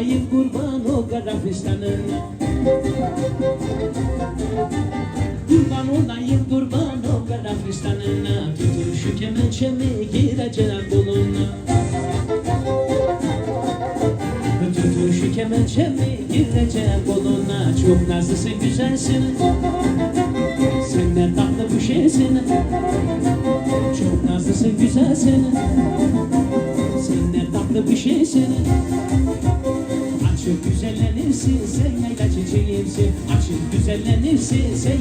olayım kurban o karafistanına Kurban olayım kurban o karafistanına Götür şu kemençemi gireceğim koluna. Götür şu kemençemi gireceğim koluna. Çok nazlısın güzelsin. Sen ne tatlı bir şeysin. Çok nazlısın güzelsin güzellenirsin sen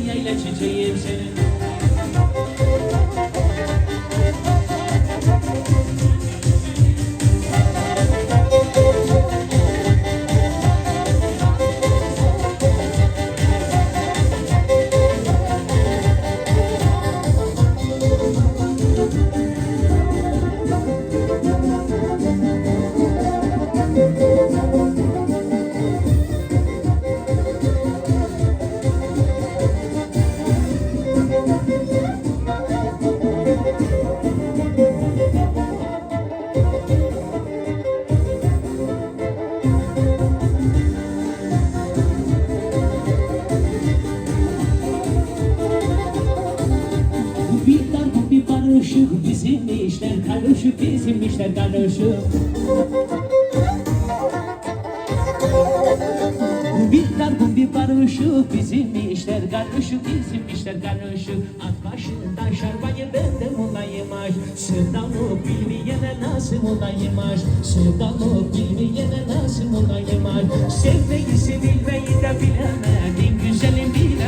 karışık Bir dar bir barışık bizim işler karışık bizim işler karışık. At başından şarbayı benden olayım aş Sevdalık bilmeyene nasıl olayım aş Sevdalık bilmeyene nasıl olayım aş Sevmeyi sevilmeyi de bilemedin güzelim bilemedin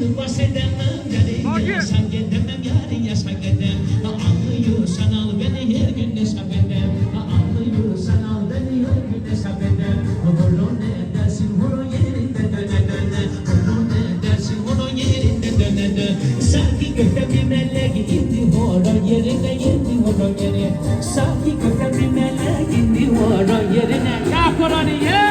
Altını bahsedemem yarıya sen gel demem yarıya sen gel Anlıyorsan al beni her gün ne sabedem Anlıyorsan al beni her gün ne sabedem Vurun ne dersin vurun yerinde döne döne Vurun ne dersin vurun yerinde döne döne Sanki gökten bir melek indi horon yerine. İndi horon yerine Sanki gökten bir melek indi horon yerine Ya Kur'an'ı ya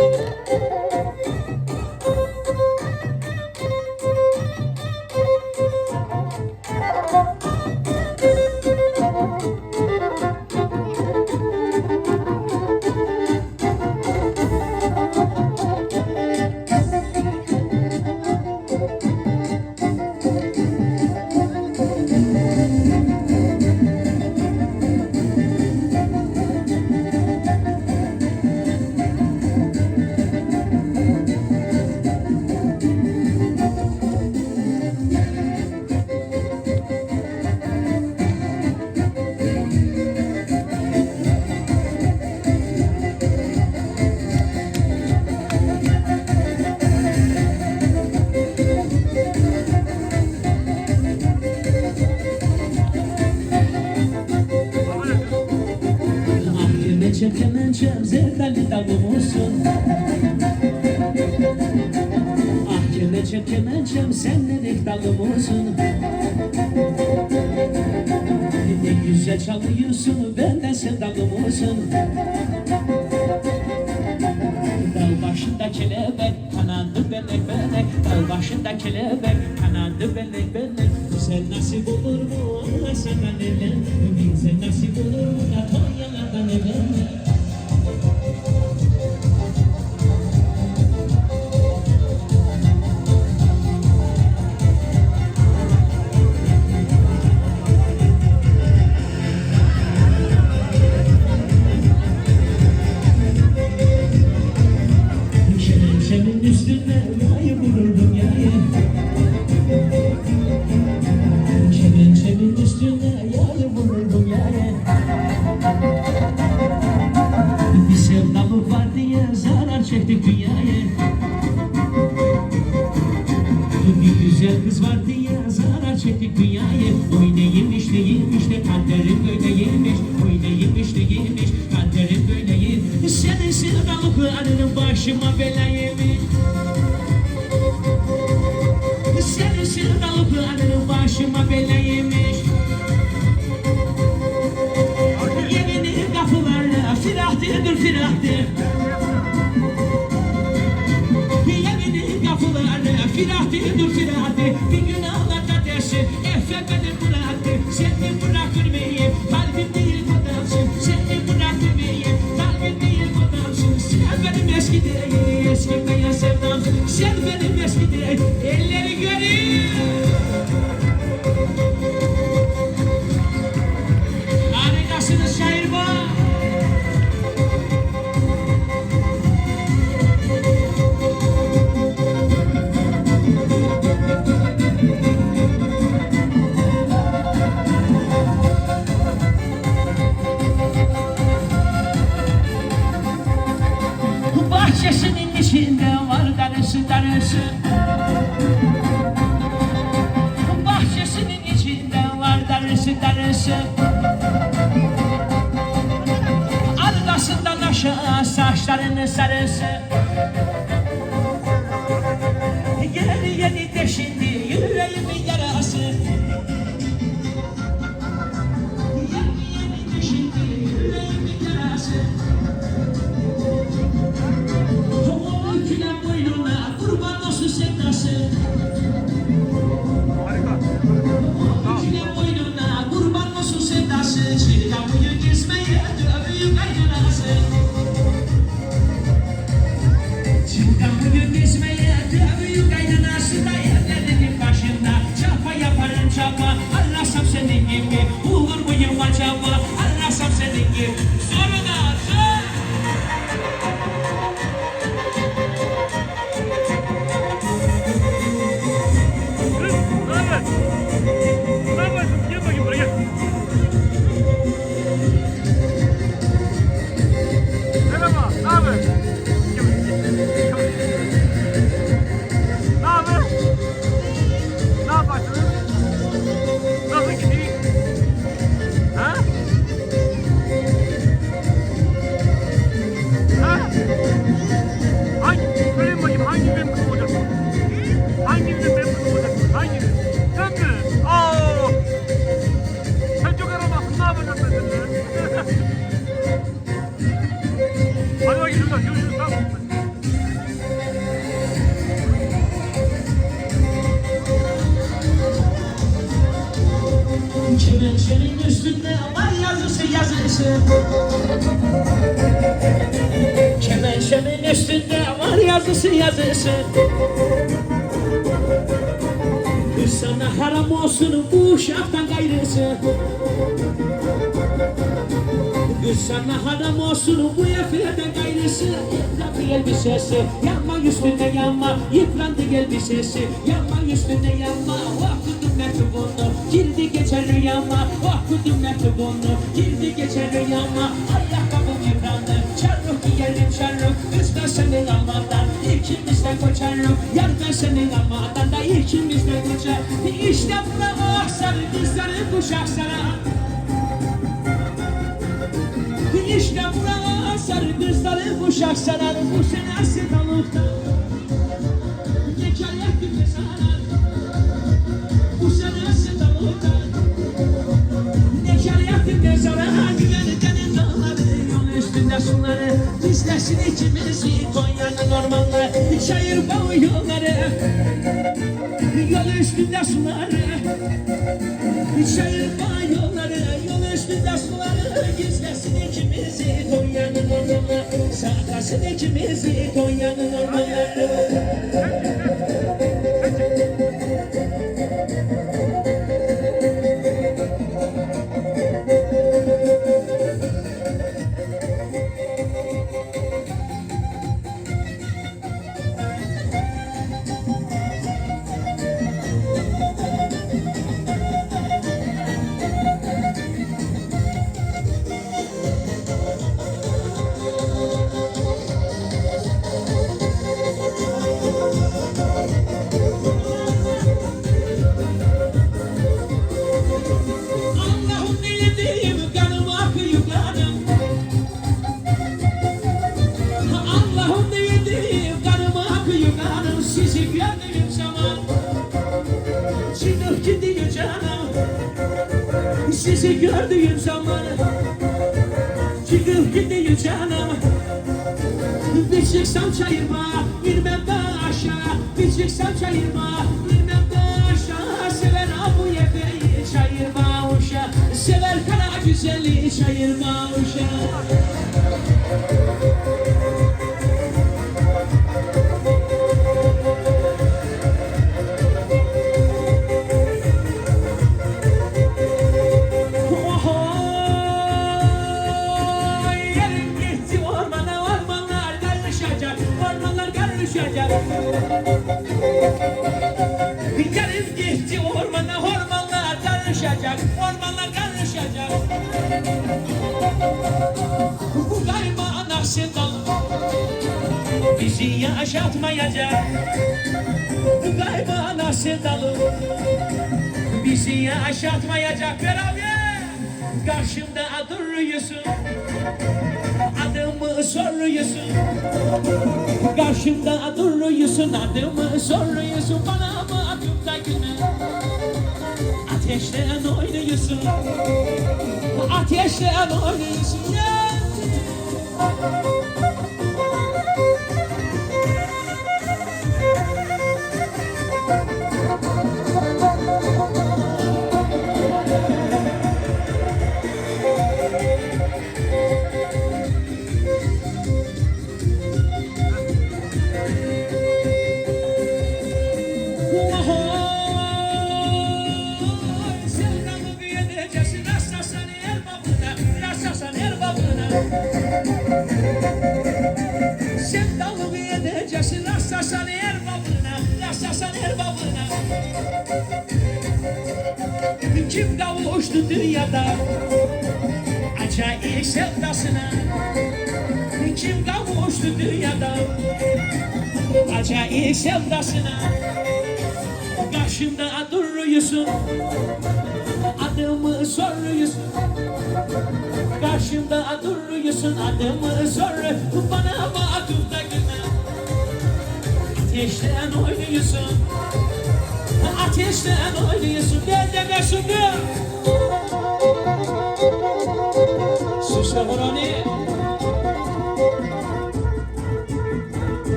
Kemençem kemençem zevdali davulumsun Ah kemençem kemençem sen nerek dalımızın Ne güzel çalıyorsun benden sen dalımızın Dağ Günah dur silahı. Bir gün ağlar kardeşi Efe beni bıraktı. Seni bırakır mıyım? Kalbim değil adamsın Seni bırakır mıyım? Kalbim değil adamsın Sen benim eski değil Eski beyaz sevdamsın Sen benim eski değil. Elleri göreyim. should Haram olsun bu şaftan gayrısı. Gül sana haram olsun bu efileden gayrısı. Yıprandı elbisesi Yanma üstüne yanma. Yıprandı elbisesi Yanma üstüne yanma. Okudum mektubunu Girdi geçer rüyama. Okudum mektubunu Girdi geçer rüyama. Ay diyelim şerruk Kız da senin almadan ikimiz de koçerruk Yar da senin almadan da ikimiz de koçer. İşte bravo sarı dizleri kuşak sana İşte bravo sarı dizleri kuşak sana Bu sene sevdalıktan Bağı yolları Yol üstünde suları bağı yolları Yol üstünde suları Gizlesin ikimizi Konya'nın ormanları Saklasın ikimizi Konya'nın güzeli çayırma uşa Ohoy, yerim gitti ormana, ormanlar karışacak, ormanlar karışacak. Galiba anasından bizi yaşatmayacak. Galiba anasından bizi yaşatmayacak beraber Karşımda duruyorsun Adımı soruyorsun. Karşımda duruyorsun Adımı soruyorsun. Bana Ateşten oynuyorsun. Ateşten oynuyorsun. ya dünyada acayip sevdasına? Kim kavuştu dünyada? Acayip sevdasına? Karşımda duruyorsun Adımı soruyorsun. Karşımda duruyorsun Adımı soruyorsun. Bana bakıp da gülme. Ateşten oynuyorsun. Ateşten oynuyorsun. Gel deme şimdi Sus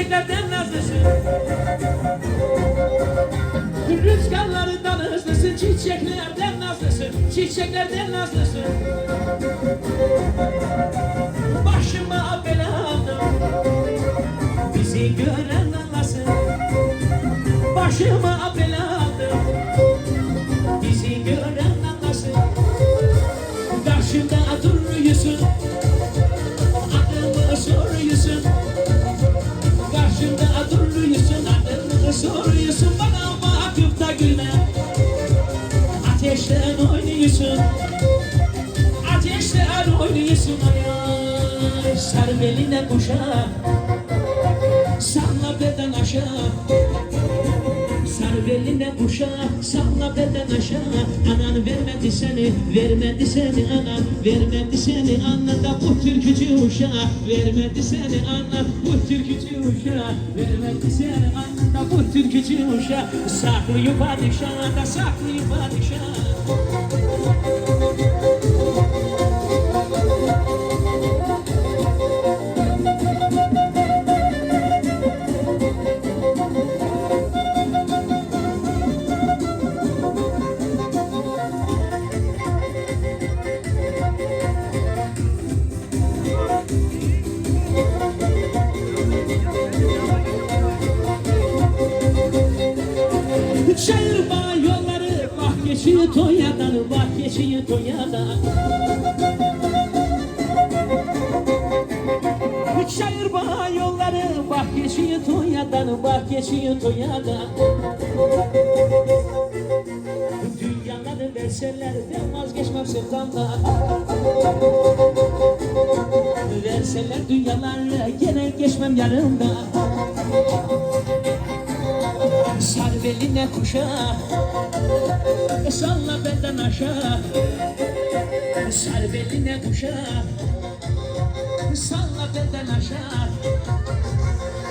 çiçeklerden nazlısın. Rüzgarlarından hızlısın, çiçeklerden nazlısın, çiçeklerden nazlısın. Beline kuşa Salla beden aşağı. Sar beline kuşa Salla beden aşağı. Anan vermedi seni Vermedi seni anan. Vermedi seni anan da bu türkücü uşağı Vermedi seni anan Bu türkücü uşağı Vermedi seni anan da bu türkücü uşağı Saklıyı padişah da saklıyı padişah geçiyor Tonya'dan Bak geçiyor Tonya'dan. Çayır bağ yolları Bak geçiyor Tonya'dan Bak geçiyor Tonya'dan. Dünyaları verseler Ben vazgeçmem sevdamdan Verseler dünyaları Gene geçmem yanımdan. Sar beline kuşa Salla benden aşağı. Sar beline kuşa. Salla benden aşağı.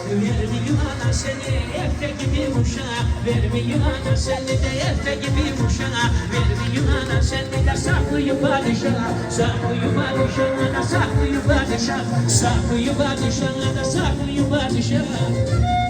Vermiyor ana seni Efe gibi uşağa Vermiyor ana seni de Efe gibi uşağa Vermiyor ana seni de Saklıyı padişah Saklıyı padişah da Saklıyı padişah Saklıyı padişah da Saklıyı padişah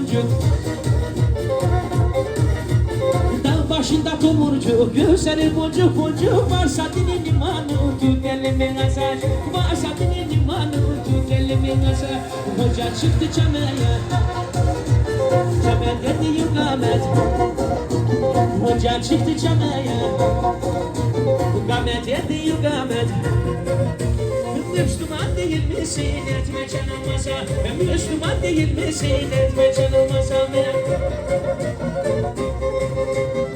boncuk Dağ başında tomurcuk, gözleri boncuk boncuk Varsa dinin imanı, tut elimin azar Varsa dinin imanı, tut elimin azar Hoca çıktı çamaya Temel dedi yukamet Hoca çıktı çamaya Yukamet dedi yukamet Müslüman değil misin etme canımasa Müslüman değil misin etme canımasa İlacım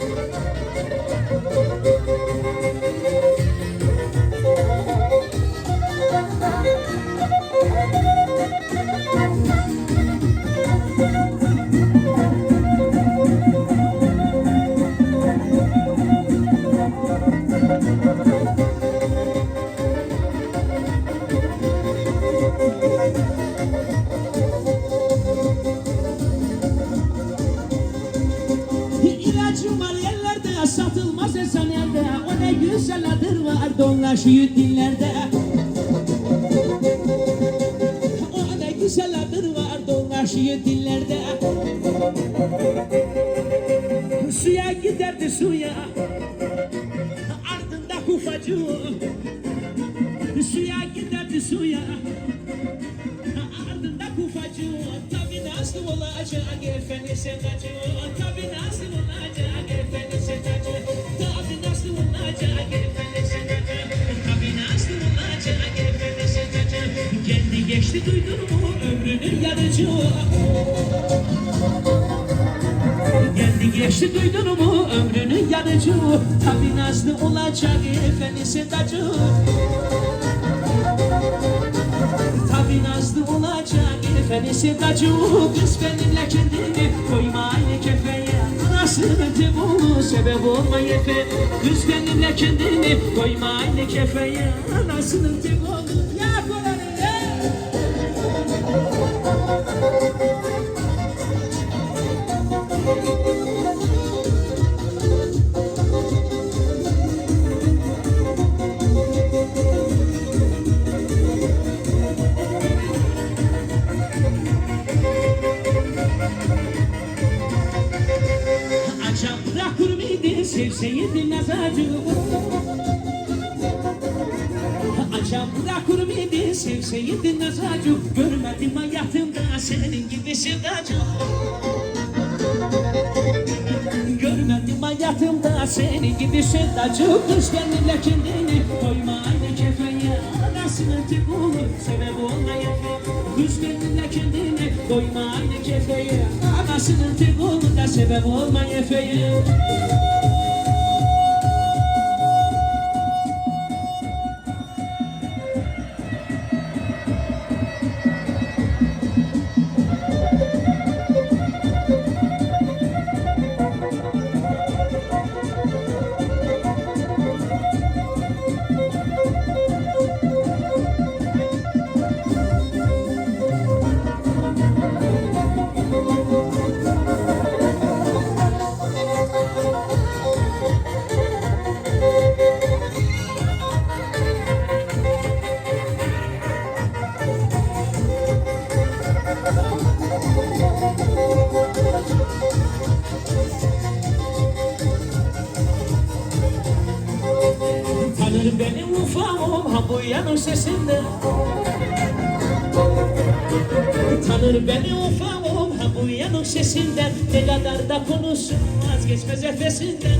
Kendi geçti duydun mu ömrünün yarıcı? Kendi geçti duydun mu ömrünün yarıcı Tabi nazlı olacak efendisi dacı olacak efendisi dacı Kız benimle kendini koyma aynı kefeye. Anasının tebolu sebep olma yefe Kız benimle kendini koyma aynı kefeye. Anasının tebolu sevseydin nazacı Görmedim hayatımda senin gibi sevdacı Görmedim hayatımda senin gibi sevdacı Kız kendine kendini koyma aynı kefeye. Tek olur sebep olmaya. Kız kendine kendini koyma aynı kefeye. Anasının tek olur da sebep olmaya feye Tanır beni ufamım ha bu yanın sesinde. Tanır beni ufamım ha bu yanın sesinden Ne kadar da konuşsun vazgeçmez efesinden.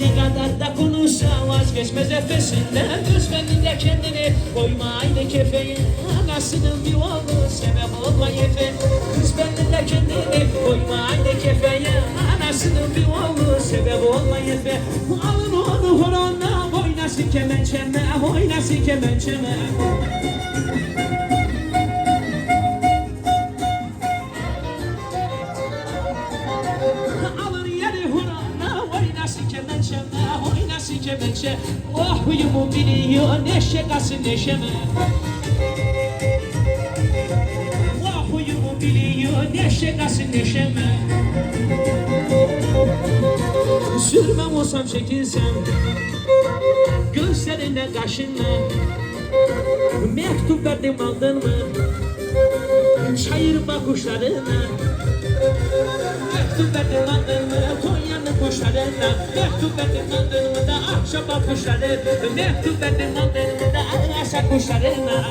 Ne kadar da konuşsa vazgeçmez efesinden. Benimle kendini koyma aynı kefeye Anasının bir oğlu sebep olma yefe. Kız benimle kendini koyma aynı kefeye Anasının bir oğlu sebep olma yefe Alın onu horonla oynasın kemençeme Oynasın kemençeme. Alır yeri hurana oynasın kemençeme Oynasın kemençe. Oh huyumu biliyor neşe kalsın neşeme neşe kalsın neşeme? Sürmem olsam çekilsem Gözlerinden kaşınma Mektup verdim aldın mı? Çayır bakışlarına Mektup verdim aldın mı? Konya'nın kuşlarına Mektup verdim aldın mı? Da Akşam bakışları Mektup verdim aldın mı? Da Aşağı kuşlarına